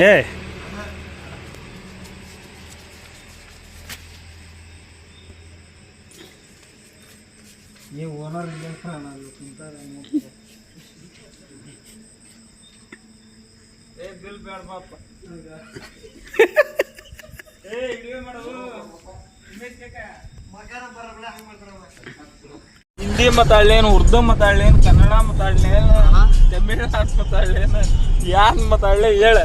ಏ. ನೀವು ಓನರ್ ಇಲ್ಲ ನಾನು ಕುಂತಾರೆ ಏ ಬಿಲ್ ಬೇಡ ಬಾಪ ಏ ವಿಡಿಯೋ ಮಾಡೋದು ಹಿಂದಿ ಮಾತಾಡ್ಲೇನು ಉರ್ದು ಮಾತಾಡ್ಲೇನು ಕನ್ನಡ ಮಾತಾಡ್ಲೇನು ತಮಿಳ್ನಾಡು ಮಾತಾಡ್ಲೇನು ಯಾನ್ ಮಾತಾಡ್ಲೇ ಹೇಳ.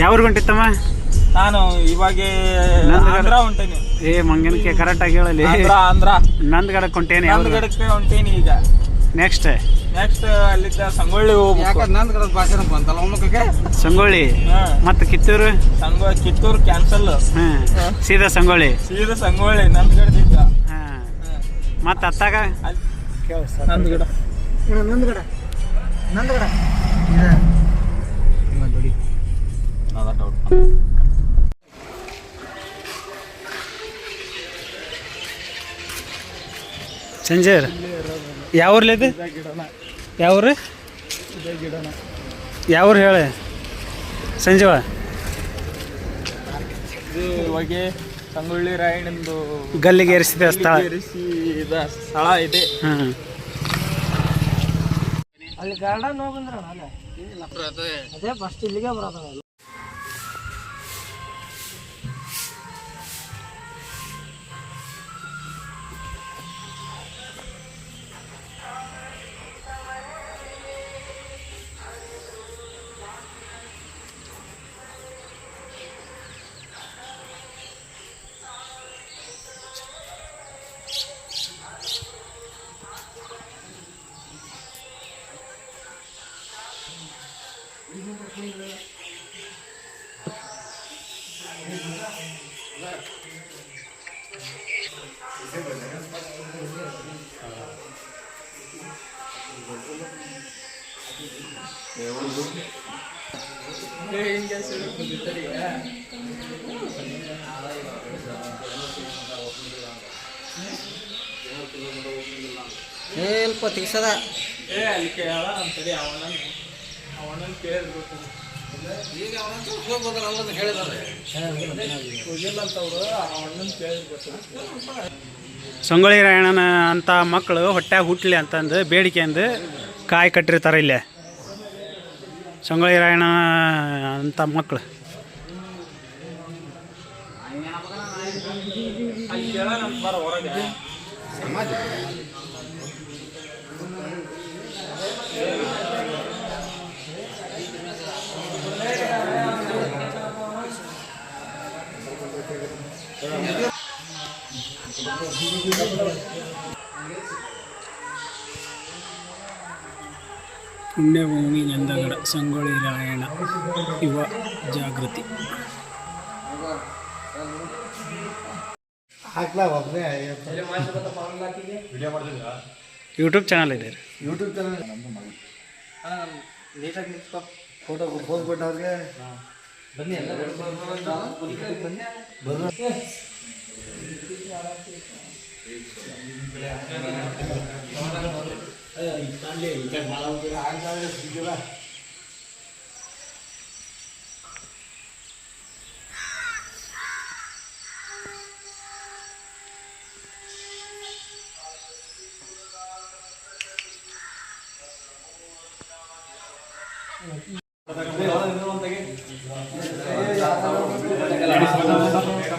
ಯಾವ್ರಿಗೆ ಹೊಂಟಿತ್ತಮ್ಮ ನಾನು ಇವಾಗ ಆಂಧ್ರ ಹೊಂಟೇನಿ. ಏ ಮಂಗನಕ್ಕೆ ಕರೆಕ್ಟಾಗಿ ಹೇಳಲಿ. ಆಂಧ್ರ ನಂದ್ಗಡಕ್ಕೆ ಹೊಂಟೇನಿ ನಂದ್ಗಡಕ್ಕೆ ಹೊಂಟೇನಿ ಈಗ. ನೆಕ್ಸ್ಟ್ ನೆಕ್ಸ್ಟ್ ಅಲ್ಲಿದ್ದ ಸಂಗೊಳ್ಳಿ ಹೋಗ್ಬೇಕು. ಯಾಕಂದ್ರೆ ಕಡೆ ಭಾಷೆ ಬಂತಲ್ಲ ಒಮ್ಮಕ್ಕೆ ಸಂಗೊಳ್ಳಿ. ಮತ್ತೆ ಕಿತ್ತೂರು? ಸಂಗೋ ಕಿತ್ತೂರು ಕ್ಯಾನ್ಸಲ್ ಹ್ಮ್ ಸೀದಾ ಸಂಗೊಳ್ಳಿ. ಸೀದಾ ಸಂಗೊಳ್ಳಿ ನಂದಗಡದಿಂದ. ಮತ್ತೆ ಮತ್ತು ಅತ್ತಾಗ? ನಂದ್ಗಡ. ನಂದ್ಗಡ. ನಂದ್ಗಡ. ಸಂಜೀರ್ ಯಾವ ಊರ್ಲಿ ಇದು ಯಾವ ಊರು? ಯಾವ ಊರು ಹೇಳಿ? ಸಂಜೀವ ಇವಾಗ ಸಂಗೊಳ್ಳಿ ರಾಯಣ್ಣಂದು ಗಲ್ಲಿಗೆ ಏರಿಸಿದ ಸ್ಥಳ ಸ್ಥಳ ಇದೆ. ಹಾಂ ಅಲ್ಲಿ ಗಾರ್ಡನ್ ಹೋಗಂದ್ರ ಅದೇ ಫಸ್ಟ್ ಇಲ್ಲಿಗೆ ಬರೋದ. ಸ್ವಲ್ಪ ಏ ಅಲ್ಲಿ ಕೇಳ ಅವನನ್ನ ಕೇಳಿರ್ಬೇಕು ಹೋಗಿಲ್ಲ ಅಂತವ್ರು ಸಂಗೊಳ್ಳಿ ರಾಯಣ್ಣನ ಅಂತ ಮಕ್ಕಳು ಹೊಟ್ಟೆ ಹುಟ್ಟಲಿ ಅಂತಂದು ಬೇಡಿಕೆ ಅಂದು ಕಾಯಿ ಕಟ್ಟಿರ್ತಾರೆ ಇಲ್ಲೇ. ಸಂಗೊಳ್ಳಿ ರಾಯಣ್ಣ ಅಂತ ಮಕ್ಕಳು ಅಲ್ಲಿ ಕೇಳೋಣ ಪುಣ್ಯಭೂಮಿ ನಂದಗಡ ಸಂಗೊಳ್ಳಿ ರಾಯಣ್ಣ ಯುವ ಜಾಗೃತಿ. ಯೂಟ್ಯೂಬ್ ಚಾನಲ್ ಇದೆ. ರೀ ಯೂಟ್ಯೂಬ್ ಚಾನಲ್? ಫೋಟೋ ಅವ್ರಿಗೆ ಬನ್ನಿ ಬನ್ನಿ. ಎಲ್ಲ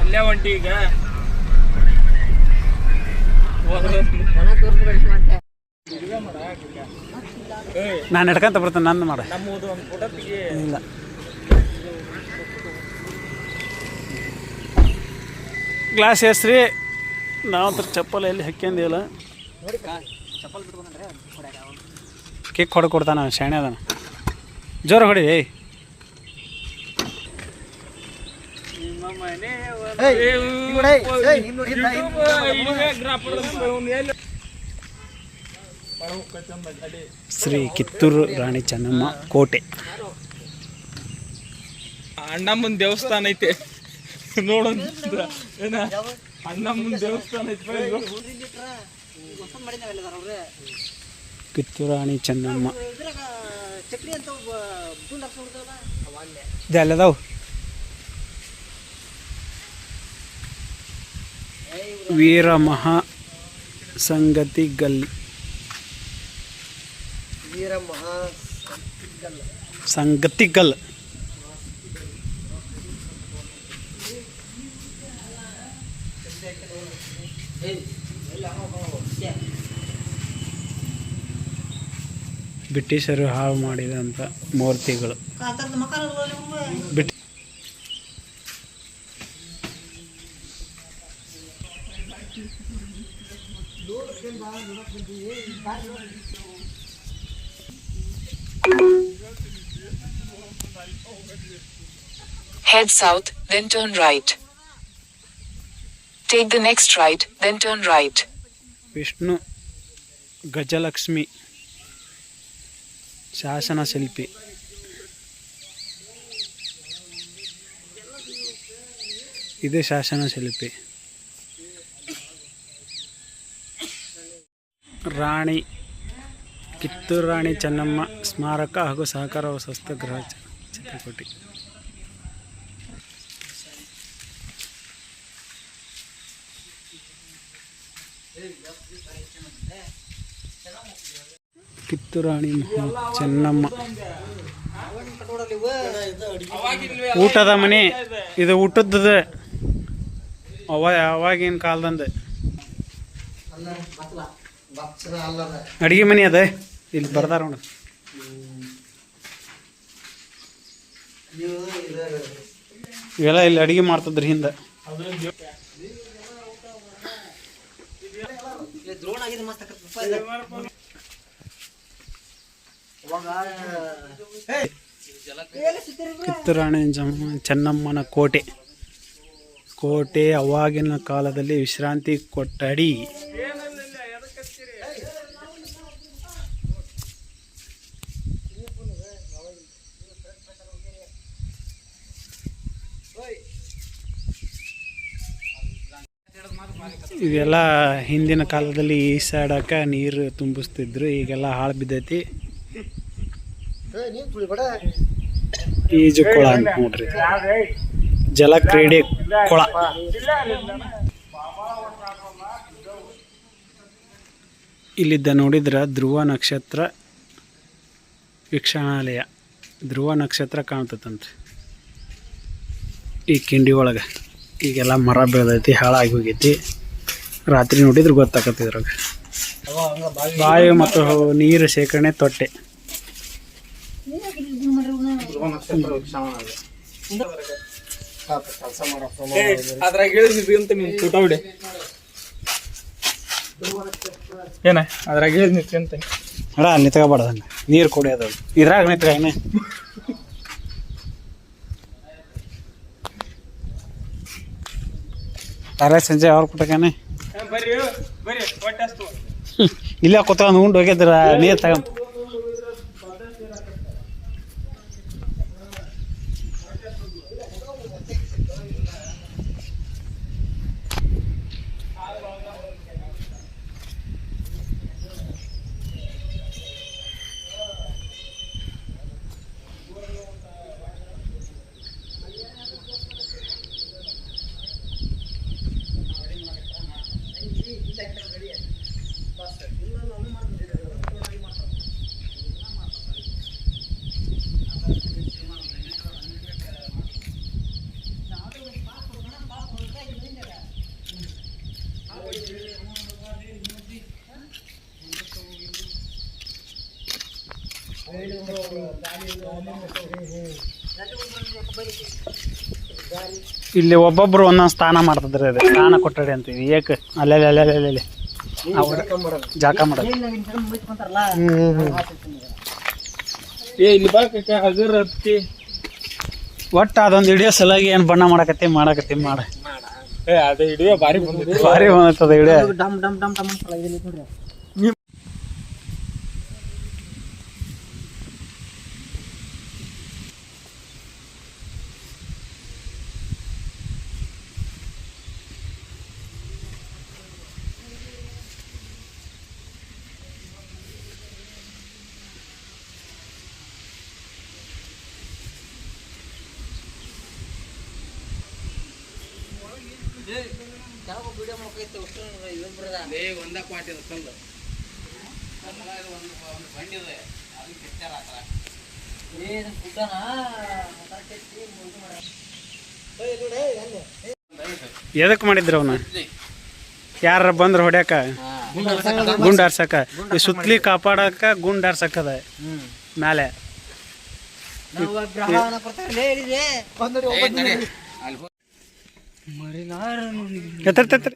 ಅಲ್ಲೇ ಹೊಂಟಿ ಈಗ. ನಾನು ಹಿಡ್ಕಂತ ಬರ್ತೇನೆ ನನ್ನ ಮಾಡ. ಇಲ್ಲ. ಗ್ಲಾಸ್ ಹೆಸ್ರಿ ನಾವು ಹತ್ರ ಚಪ್ಪಲ್ ಎಲ್ಲಿ ಹಾಕ್ಯಂದಿಲ್ಲ ಕಿಕ್ ಹೊಡೆ ಕೊಡ್ತಾನ ಶಾಣೆ ಅದಾನ. ಜೋರ ಹೊಡಿ ಶ್ರೀ ಕಿತ್ತೂರು ರಾಣಿ ಚೆನ್ನಮ್ಮ ಕೋಟೆ. ಅಣ್ಣಮ್ಮನ ದೇವಸ್ಥಾನ ಐತೆ. ನೋಡೋಣ. ಏನ? ಅಣ್ಣಮ್ಮನ ದೇವಸ್ಥಾನ ಐತೆ ಕಿತ್ತೂರು ರಾಣಿ ಚೆನ್ನಮ್ಮ. ಇದೆಲ್ಲದಾವು ವೀರ ಮಹಾ ಸಂಗತಿ ಗಲ್ಲಿ ವೀರ ಮಹಾ ಸಂಗತಿ ಗಲ್. ಬ್ರಿಟಿಷರು ಹಾಳು ಮಾಡಿದಂಥ ಮೂರ್ತಿಗಳು. ಕಾತರದ Head south, then turn right. Take the next right, then turn right. Vishnu Gajalakshmi ಶಾಸನ ಶಿಲ್ಪಿ ಇದೇ ಶಾಸನ ಶಿಲ್ಪಿ ರಾಣಿ, ಕಿತ್ತೂರು ರಾಣಿ ಚೆನ್ನಮ್ಮ ಸ್ಮಾರಕ ಹಾಗೂ ಸಹಕಾರ ಗೃಹ ಚಿತ್ರಕೋಟಿ. ಕಿತ್ತೂರು ರಾಣಿ ಮಹಾ ಚೆನ್ನಮ್ಮ. ಊಟದ ಮನೆ, ಇದು ಊಟದ ಅವ, ಅವಾಗಿನ ಕಾಲದಂದ. ಅಡಿಗೆ ಮನೆ ಅದ? ಇಲ್ಲಿ ಬರ್ದಾರ ನೋಡ. ಇವೆಲ್ಲ ಇಲ್ಲಿ ಅಡಿಗೆ ಮಾಡ್ತದ್ರಿ ಹಿಂದೆ. ಕಿತ್ತೂರಾಣಿ ಚೆನ್ನಮ್ಮನ ಕೋಟೆ. ಕೋಟೆ ಅವಾಗಿನ ಕಾಲದಲ್ಲಿ ವಿಶ್ರಾಂತಿ ಕೊಠಡಿ ಇದೆಲ್ಲ ಹಿಂದಿನ ಕಾಲದಲ್ಲಿ ಈಸಾಡಕ್ಕೆ ನೀರು ತುಂಬಿಸ್ತಿದ್ರು, ಈಗೆಲ್ಲ ಹಾಳು ಬಿದ್ದೈತಿ. ಈಜು ಕೊಳ ಅಂತ ನೋಡ್ರಿ. ಜಲ ಕ್ರೀಡೆ ಕೊಳ. ಇಲ್ಲಿದ್ದ ನೋಡಿದ್ರೆ ಧ್ರುವ ನಕ್ಷತ್ರ ವೀಕ್ಷಣಾಲಯ. ಧ್ರುವ ನಕ್ಷತ್ರ ಕಾಣ್ತದಂತೆ ಈ ಕಿಂಡಿ ಒಳಗೆ. ಈಗೆಲ್ಲ ಮರ ಬೆಳೆದೈತಿ ಹಾಳಾಗಿ ಹೋಗೈತಿ. ರಾತ್ರಿ ನೋಡಿದ್ರೆ ಗೊತ್ತಾಕತ್ತಿ ಇದ್ರಾಗ. ಬಾವಿ ಮತ್ತು ನೀರು ಶೇಖರಣೆ ತೊಟ್ಟೆ. ಏನ? ಅದ್ರಾಗ ಹೇಳಿದ್ನಿ ಅಂತ. ಅಡ ಅಲ್ಲಿ ತಗೋಬೇಡ ನೀರು ಕುಡಿಯೋದು ಇದ್ರಾಗ ನಿಂತ್ಕೇನೆ ತಾರೆ ಸಂಜೆ ಅವ್ರ ಕೊಟ್ಟಕಾನೆ ಇಲ್ಲ ಕೂತ್ಕೊಂಡು ಉಂಡು ಹೋಗಿದ್ರ ನೀರು ತಗೊಂಡ್. ಇಲ್ಲಿ ಒಬ್ಬೊಬ್ರು ಒಂದೊಂದು ಸ್ಥಾನ ಮಾಡ್ತಿದ್ರೆ ಅದು ಸ್ಥಾನ ಕೊಟ್ಟಡಿ ಅಂತ ಏಕ ಅಲ್ಲಲ್ಲಿ ಅಲ್ಲೇ ಅಲ್ಲೇ ಅಲ್ಲೇ ಜಾಕ ಮಾಡಿ ಏ ಇಲ್ಲಿ ಹತ್ತಿ. ಒಟ್ಟು ಅದೊಂದು ಹಿಡಿಯೋ ಸಲುವಾಗಿ ಏನು ಬಣ್ಣ ಮಾಡಕತ್ತಿ ಮಾಡಕತ್ತಿ ಮಾಡ. ಏ ಅದು ಭಾರಿ ಬಂದಿದೆ. ಭಾರಿ ಹಿಡಿಯೋ. ಡಮ್ ಡಮ್ ಡಮ್ ಡಮ್ ಅಂತ ಇಲ್ಲಿ ಮಾಡಿದ್ರ ಎದಕ್ಕೆ ಮಾಡಿದ್ರು ಅವನ್ನ ಯಾರ ಬಂದ್ರ ಹೊಡ್ಯಾಕ? ಗುಂಡ್ ಆರ್ಸಕ ಈ ಸುತ್ತಲಿ ಕಾಪಾಡಕ ಗುಂಡ್ ಆರ್ಸಕದ ಮ್ಯಾಲೆ. ಎತ್ತರ್ ಎತ್ತರ್.